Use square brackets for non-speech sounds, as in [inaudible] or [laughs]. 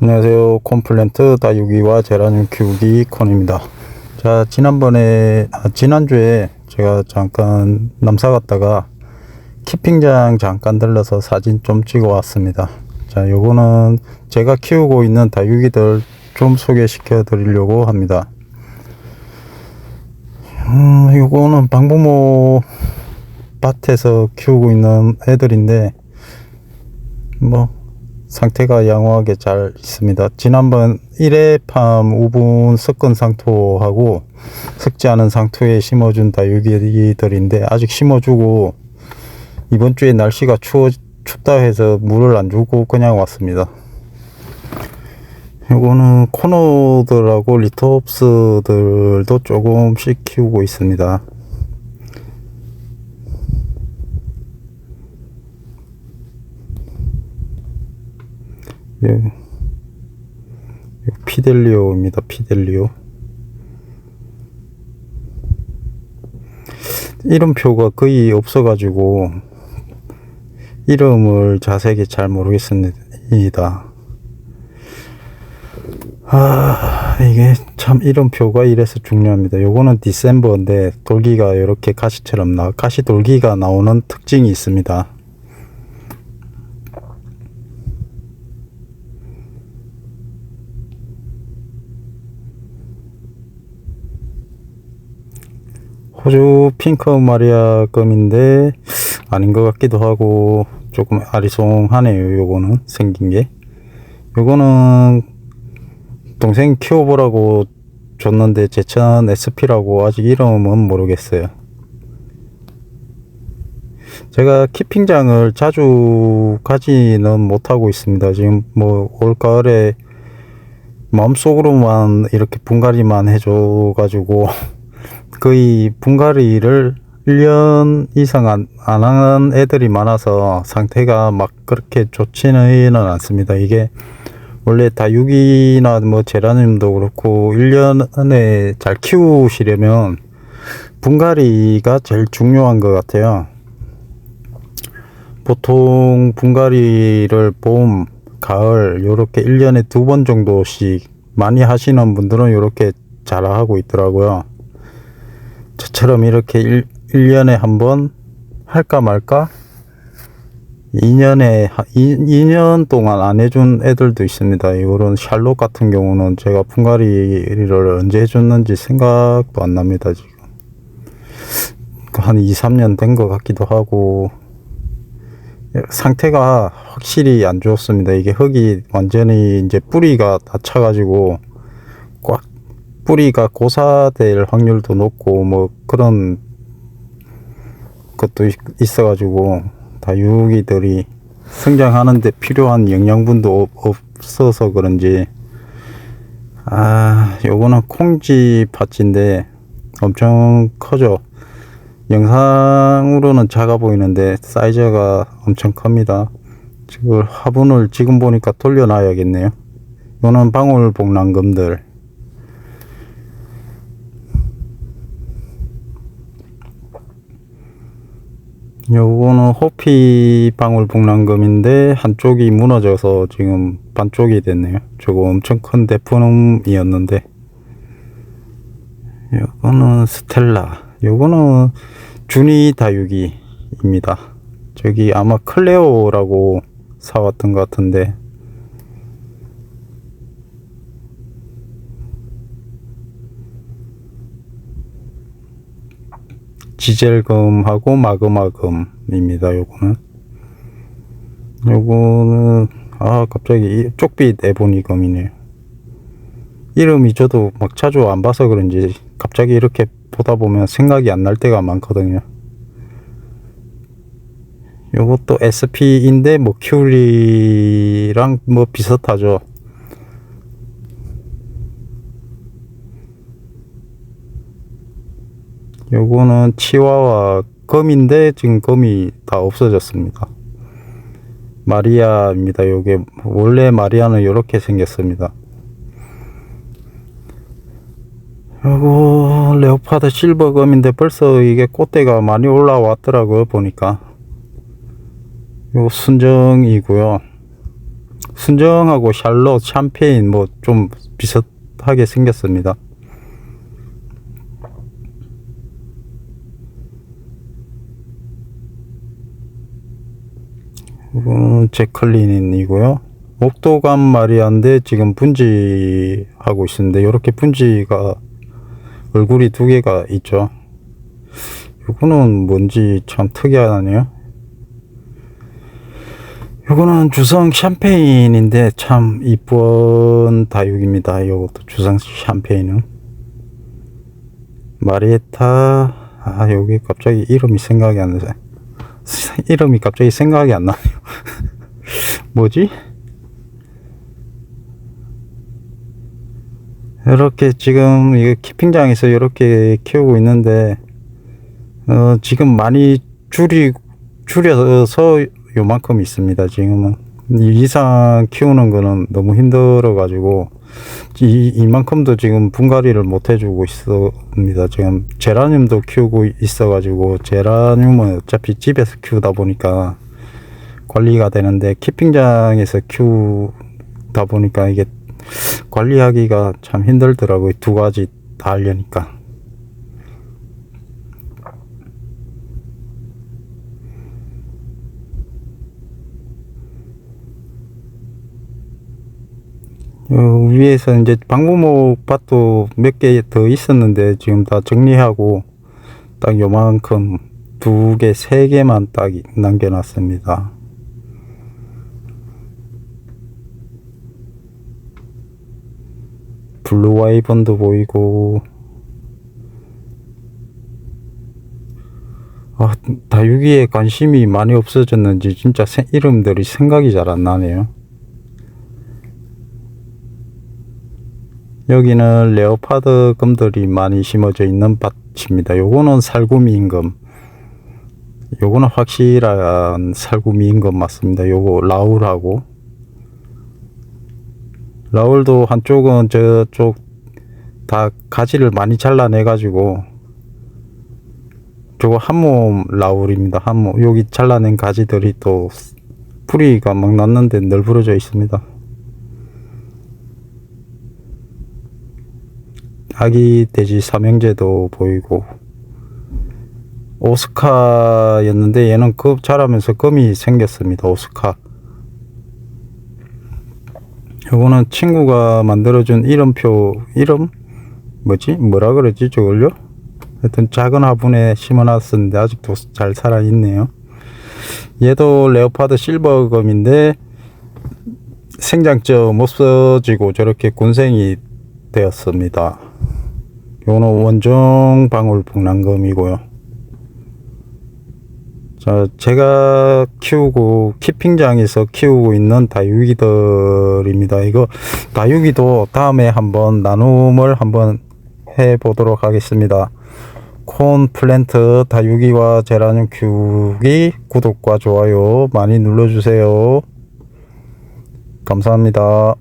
안녕하세요. 콤플랜트 다육이와 제라늄 키우기 콘입니다. 자, 지난번에, 아, 지난주에 제가 잠깐 남사 갔다가 키핑장 잠깐 들러서 사진 좀 찍어 왔습니다. 자, 요거는 제가 키우고 있는 다육이들 좀 소개시켜 드리려고 합니다. 음, 요거는 방부모 밭에서 키우고 있는 애들인데, 뭐, 상태가 양호하게 잘 있습니다. 지난번 1회팜 우분 섞은 상토하고 섞지 않은 상토에 심어준 다육이들인데 아직 심어주고 이번 주에 날씨가 추워 춥다 해서 물을 안 주고 그냥 왔습니다. 요거는 코노들하고 리토프스들도 조금씩 키우고 있습니다. 예. 피델리오입니다. 피델리오. 이름표가 거의 없어가지고 이름을 자세히 잘 모르겠습니다. 아 이게 참 이름표가 이래서 중요합니다. 요거는 디셈버인데 돌기가 이렇게 가시처럼 나 가시 돌기가 나오는 특징이 있습니다. 호주 핑크 마리아 금인데 아닌 것 같기도 하고 조금 아리송하네요 요거는 생긴 게. 요거는 동생 키워보라고 줬는데 제천 SP라고 아직 이름은 모르겠어요. 제가 키핑장을 자주 가지는 못하고 있습니다. 지금 뭐 올가을에 마음속으로만 이렇게 분갈이만 해줘 가지고 [laughs] 거의 분갈이를 1년 이상 안, 안 하는 애들이 많아서 상태가 막 그렇게 좋지는 않습니다. 이게 원래 다육이나 뭐 제라늄도 그렇고 1년에 잘 키우시려면 분갈이가 제일 중요한 것 같아요. 보통 분갈이를 봄, 가을 요렇게 1년에 두 번 정도씩 많이 하시는 분들은 요렇게 잘 하고 있더라고요. 저처럼 이렇게 1, 1년에 한 번 할까 말까 2년에 2, 년 동안 안 해준 애들도 있습니다. 이런 샬롯 같은 경우는 제가 분갈이를 언제 해줬는지 생각도 안 납니다. 지금 한 2, 3년 된 것 같기도 하고 상태가 확실히 안 좋습니다. 이게 흙이 완전히 이제 뿌리가 다쳐가지고 꽉 뿌리가 고사될 확률도 높고 뭐 그런 것도 있어 가지고 다육이들이 성장하는데 필요한 영양분도 없어서 그런지. 아 요거는 콩지 팥인데 엄청 커져 영상으로는 작아 보이는데 사이즈가 엄청 큽니다. 지금 화분을 지금 보니까 돌려놔야겠네요. 이거는 방울복랑금들 요거는 호피 방울복랑금인데 한쪽이 무너져서 지금 반쪽이 됐네요. 저거 엄청 큰 대품이었는데 요거는 스텔라 요거는 주니 다육이입니다. 저기 아마 클레오라고 사왔던 것 같은데 지젤금하고 마그마금입니다. 요거는 요거는 아 갑자기 쪽빛 에보니금이네요. 이름이 저도 막 자주 안 봐서 그런지 갑자기 이렇게 보다 보면 생각이 안 날 때가 많거든요. 요것도 SP인데 뭐 큐리랑 뭐 비슷하죠. 요거는 치와와 검인데 지금 검이 다 없어졌습니다. 마리아입니다. 요게 원래 마리아는 이렇게 생겼습니다. 요거 레오파드 실버검인데 벌써 이게 꽃대가 많이 올라왔더라고요 보니까 요 순정이고요 순정하고 샬롯, 샴페인 뭐 좀 비슷하게 생겼습니다. 이거는 제클린이고요. 옥도감 마리아인데 지금 분지하고 있습니다. 이렇게 분지가 얼굴이 두 개가 있죠. 이거는 뭔지 참 특이하네요. 이거는 주성 샴페인인데 참 이쁜 다육입니다. 이것도 주성 샴페인은 마리에타 아 여기 갑자기 이름이 생각이 안 나요. [laughs] 이름이 갑자기 생각이 안 나네요. 뭐지? 이렇게 지금 이거 키핑장에서 이렇게 키우고 있는데 어 지금 많이 줄이 줄여서 요만큼 있습니다. 지금은 이 이상 키우는 거는 너무 힘들어 가지고 이 이만큼도 지금 분갈이를 못 해주고 있습니다. 지금 제라늄도 키우고 있어 가지고 제라늄은 어차피 집에서 키우다 보니까 관리가 되는데 키핑장에서 키우다 보니까 이게 관리하기가 참 힘들더라고요. 두 가지 다 하려니까. 어, 위에서 이제 방부목 밭도 몇 개 더 있었는데 지금 다 정리하고 딱 요만큼 두 개, 세 개만 딱 남겨놨습니다. 블루 와이번도 보이고 아, 다육이에 관심이 많이 없어졌는지 진짜 세- 이름들이 생각이 잘 안 나네요. 여기는 레오파드 금들이 많이 심어져 있는 밭입니다. 요거는 살구미 임금. 요거는 확실한 살구미 임금 맞습니다. 요거 라울하고 라울도 한쪽은 저쪽 다 가지를 많이 잘라내 가지고 저거 한몸 라울입니다. 한몸 여기 잘라낸 가지들이 또 뿌리가 막 났는데 널브러져 있습니다. 아기 돼지 삼형제도 보이고 오스카였는데 얘는 급 자라면서 금이 생겼습니다. 오스카. 요거는 친구가 만들어준 이름표 이름 뭐지 뭐라 그러지 저걸요? 하여튼 작은 화분에 심어놨었는데 아직도 잘 살아 있네요. 얘도 레오파드 실버검인데 생장점 없어지고 저렇게 군생이 되었습니다. 요거는 원종 방울 복랑검이고요. 자, 제가 키우고 키핑장에서 키우고 있는 다육이들입니다. 이거 다육이도 다음에 한번 나눔을 한번 해 보도록 하겠습니다. 콘 플랜트 다육이와 제라늄 키우기 구독과 좋아요 많이 눌러주세요. 감사합니다.